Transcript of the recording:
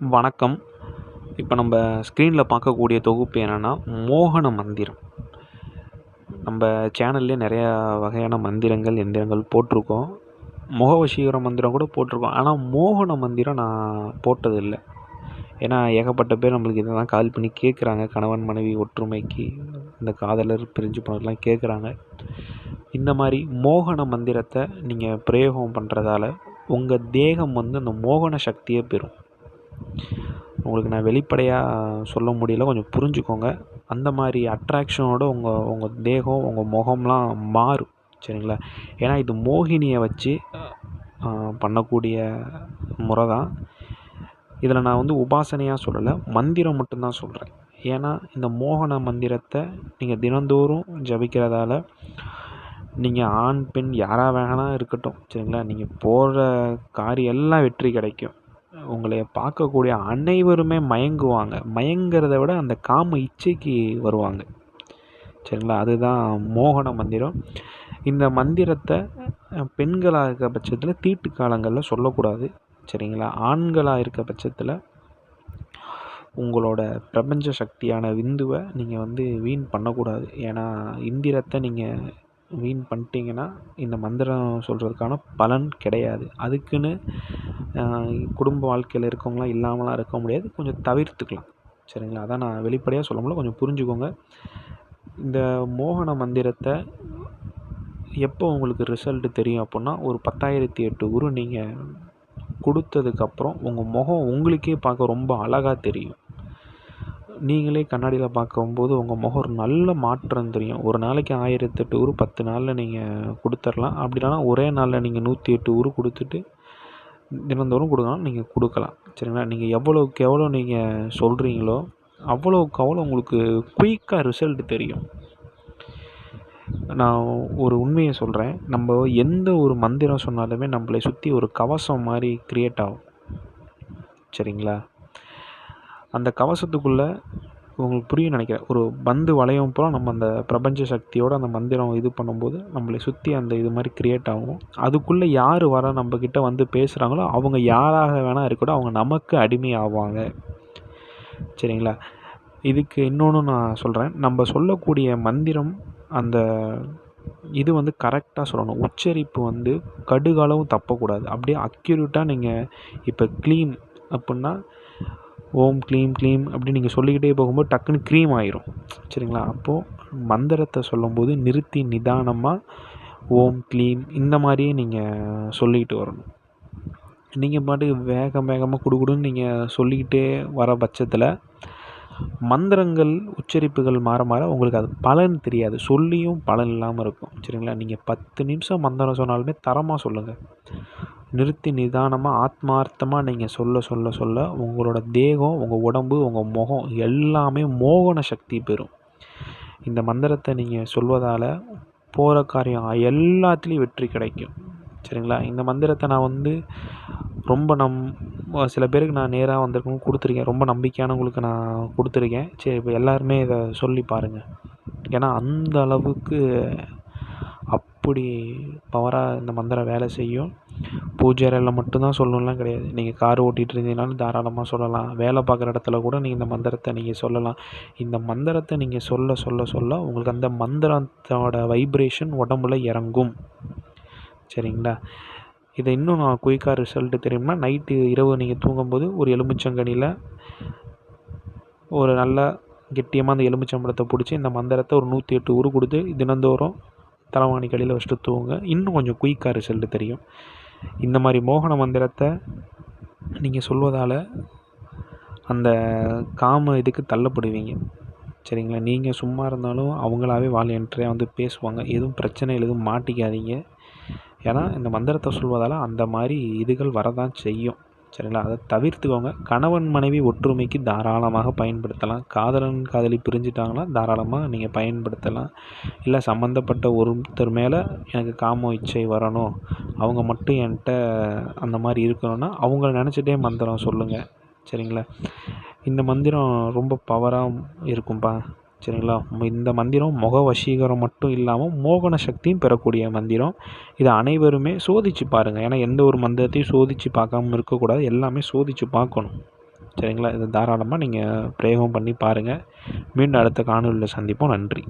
வணக்கம். இப்போ நம்ம ஸ்க்ரீனில் பார்க்கக்கூடிய தொகுப்பு என்னென்னா மோகன மந்திரம். நம்ம சேனல்லே நிறையா வகையான மந்திரங்கள் எந்திரங்கள் போட்டிருக்கோம். முகவசீகர மந்திரம் கூட போட்டிருக்கோம். ஆனால் மோகன மந்திரம் நான் போட்டதில்லை. ஏன்னா ஏகப்பட்ட பேர் நம்மளுக்கு இதை தான் கால் பண்ணி கேட்குறாங்க. கணவன் மனைவி ஒற்றுமைக்கு இந்த காதலர் பிரிஞ்சு போனதெல்லாம் கேட்குறாங்க. இந்த மாதிரி மோகன மந்திரத்தை நீங்கள் பிரயோகம் பண்ணுறதால உங்கள் தேகம் வந்து அந்த மோகன சக்தியை பெறும். உங்களுக்கு நான் வெளிப்படையாக சொல்ல முடியல கொஞ்சம் புரிஞ்சுக்கோங்க. அந்த மாதிரி அட்ராக்ஷனோட உங்கள் உங்கள் தேகம் உங்கள் முகம்லாம் மாறும் சரிங்களா? ஏன்னா இது மோகினியை வச்சு பண்ணக்கூடிய முறை தான் இதில் நான் வந்து உபாசனையாக சொல்லலை மந்திரம் மட்டும்தான் சொல்கிறேன் ஏன்னா இந்த மோகன மந்திரத்தை நீங்கள் தினந்தோறும் ஜபிக்கிறதால நீங்கள் ஆண் பெண் யாராக வேணா இருக்கட்டும் சரிங்களா? நீங்கள் போகிற காரியம் எல்லாம் வெற்றி கிடைக்கும். உங்களை பார்க்கக்கூடிய அனைவருமே மயங்குவாங்க. மயங்கிறத விட அந்த காம இச்சைக்கு வருவாங்க. சரிங்களா? அதுதான் மோகன மந்திரம். இந்த மந்திரத்தை பெண்களாக இருக்க பட்சத்தில் தீட்டு காலங்களில் சொல்லக்கூடாது. சரிங்களா? ஆண்களாக இருக்க பட்சத்தில் உங்களோட பிரபஞ்ச சக்தியான விந்துவை நீங்கள் வந்து வீண் பண்ணக்கூடாது. ஏன்னா இந்திரத்தை நீங்கள் வீண் பண்ணிட்டீங்கன்னா இந்த மந்திரம் சொல்கிறதுக்கான பலன் கிடையாது. அதுக்குன்னு குடும்ப வாழ்க்கையில் இருக்கவங்களாம் இல்லாமலாம் இருக்க முடியாது. கொஞ்சம் தவிர்த்துக்கலாம். சரிங்களா? அதான் நான் வெளிப்படையாக சொல்ல முடியல. கொஞ்சம் புரிஞ்சுக்கோங்க. இந்த மோகன மந்திரத்தை எப்போ உங்களுக்கு ரிசல்ட்டு தெரியும் அப்புடின்னா ஒரு பத்தாயிரத்தி எட்டு குரு நீங்கள் கொடுத்ததுக்கப்புறம் உங்கள் முகம் உங்களுக்கே பார்க்க ரொம்ப அழகாக தெரியும். நீங்களே கண்ணாடியில் பார்க்கும்போது உங்கள் முகம் ஒரு நல்ல மாற்றம் தெரியும். ஒரு நாளைக்கு ஆயிரத்தெட்டு உரு பத்து நாளில் நீங்கள் கொடுத்துர்லாம். அப்படி இல்லைனா ஒரே நாளில் நீங்கள் நூற்றி எட்டு உரு கொடுத்துட்டு தினந்தோறும் கொடுக்கலாம். நீங்கள் கொடுக்கலாம். சரிங்களா? நீங்கள் எவ்வளோக்கு எவ்வளோ நீங்கள் சொல்கிறீங்களோ அவ்வளோக்கு அவ்வளோ உங்களுக்கு குயிக்காக ரிசல்ட் தெரியும். நான் ஒரு உண்மையை சொல்கிறேன் நம்ம எந்த ஒரு மந்திரம் சொன்னாலுமே நம்மளை சுற்றி ஒரு கவசம் மாதிரி க்ரியேட் ஆகும். சரிங்களா? அந்த கவசத்துக்குள்ளே உங்களுக்கு புரியும் நினைக்கிறேன். ஒரு பந்து வளையம் போல் நம்ம அந்த பிரபஞ்ச சக்தியோடு அந்த மந்திரம் இது பண்ணும்போது நம்மளை சுற்றி அந்த இது மாதிரி க்ரியேட் ஆகும். அதுக்குள்ளே யார் வர நம்மக்கிட்ட வந்து பேசுகிறாங்களோ அவங்க யாராக வேணால் இருக்கட்டும் அவங்க நமக்கு அடிமை ஆவாங்க. சரிங்களா? இதுக்கு இன்னொன்று நான் சொல்கிறேன் நம்ம சொல்லக்கூடிய மந்திரம் அந்த இது வந்து கரெக்டாக சொல்லணும். உச்சரிப்பு வந்து கடுகளவும் தப்பக்கூடாது. அப்படியே அக்யூரேட்டாக நீங்கள் இப்போ க்ளீன் அப்புடின்னா ஓம் க்ளீம் க்ளீம் அப்படின்னு நீங்கள் சொல்லிக்கிட்டே போகும்போது டக்குன்னு க்ரீம் ஆயிரும். சரிங்களா? அப்போது மந்திரத்தை சொல்லும்போது நிறுத்தி நிதானமாக ஓம் க்ளீம் இந்த மாதிரியே நீங்கள் சொல்லிக்கிட்டு வரணும். நீங்கள் பாட்டுக்கு வேகம் வேகமாக குடுகுடுன்னு நீங்கள் சொல்லிக்கிட்டே வர பட்சத்தில் மந்திரங்கள் உச்சரிப்புகள் மாற மாற உங்களுக்கு அது பலன் தெரியாது. சொல்லியும் பலன் இல்லாமல் இருக்கும். சரிங்களா? நீங்கள் பத்து நிமிஷம் மந்திரம் சொன்னாலுமே தரமாக சொல்லுங்கள் நிறுத்தி நிதானமாக ஆத்மார்த்தமாக நீங்கள் சொல்ல சொல்ல சொல்ல உங்களோட தேகம் உங்கள் உடம்பு உங்கள் முகம் எல்லாமே மோகன சக்தி பெறும். இந்த மந்திரத்தை நீங்கள் சொல்வதால் போகிற காரியம் எல்லாத்துலேயும் வெற்றி கிடைக்கும். சரிங்களா? இந்த மந்திரத்தை நான் வந்து ரொம்ப நம் சில பேருக்கு நான் நேராக வந்திருக்கணும் கொடுத்துருக்கேன். ரொம்ப நம்பிக்கையானவங்களுக்கு நான் கொடுத்துருக்கேன். சரி இப்போ எல்லாருமே இதை சொல்லி பாருங்கள் ஏன்னா அந்த அளவுக்கு அப்படி பவராக இந்த மந்திரம் வேலை செய்யும். பூஜை அறையில் மட்டும்தான் சொல்லணும்லாம் கிடையாது. நீங்கள் கார் ஓட்டிகிட்டு இருந்தீங்கனாலும் தாராளமாக சொல்லலாம். வேலை பார்க்குற இடத்துல கூட நீங்கள் இந்த மந்திரத்தை நீங்கள் சொல்லலாம். இந்த மந்திரத்தை நீங்கள் சொல்ல சொல்ல சொல்ல உங்களுக்கு அந்த மந்திரத்தோட வைப்ரேஷன் உடம்புல இறங்கும். சரிங்களா? இதை இன்னும் நான் குயிக்காக ரிசல்ட்டு தெரியும்னா நைட்டு இரவு நீங்கள் தூங்கும்போது ஒரு எலுமிச்சங்கனியில் ஒரு நல்ல கெட்டியமாக அந்த எலுமிச்சம்பழத்தை பிடிச்சி இந்த மந்திரத்தை ஒரு நூற்றி எட்டு உரு கொடுத்து தினந்தோறும் தலைவாணி கடியில் வச்சுட்டு தூங்க இன்னும் கொஞ்சம் குயிக்காக ரிசல்ட்டு தெரியும். இந்த மாதிரி மோகன மந்திரத்தை நீங்கள் சொல்வதால் அந்த காம இதுக்கு தள்ளப்படுவீங்க. சரிங்களா? நீங்கள் சும்மா இருந்தாலும் அவங்களாவே வாலியன்ட்ரியாக வந்து பேசுவாங்க. எதுவும் பிரச்சனைகள் எதுவும் மாட்டிக்காதீங்க. ஏன்னா இந்த மந்திரத்தை சொல்வதால் அந்த மாதிரி இதுகள் வரதான் செய்யும். சரிங்களா? அதை தவிர்த்துக்கோங்க. கணவன் மனைவி ஒற்றுமைக்கு தாராளமாக பயன்படுத்தலாம். காதலன் காதலி பிரிஞ்சிட்டாங்கன்னா தாராளமாக நீங்கள் பயன்படுத்தலாம். இல்லை சம்மந்தப்பட்ட ஒருத்தர் மேலே எனக்கு காம இச்சை வரணும். அவங்க மட்டும் என்கிட்ட அந்த மாதிரி இருக்கணும்னா அவங்கள நினச்சிட்டே மந்திரம் சொல்லுங்கள் சரிங்களா? இந்த மந்திரம் ரொம்ப பவராக இருக்கும்பா. சரிங்களா? இந்த மந்திரம் முக வசீகரம் மட்டும் இல்லாமல் மோகன சக்தியும் பெறக்கூடிய மந்திரம். இதை அனைவருமே சோதித்து பாருங்கள் ஏன்னா எந்த ஒரு மந்திரத்தையும் சோதித்து பார்க்காம இருக்கக்கூடாது. எல்லாமே சோதித்து பார்க்கணும். சரிங்களா? இதை தாராளமாக நீங்கள் பிரயோகம் பண்ணி பாருங்கள் மீண்டும் அடுத்த காணொலியில் சந்திப்போம். நன்றி.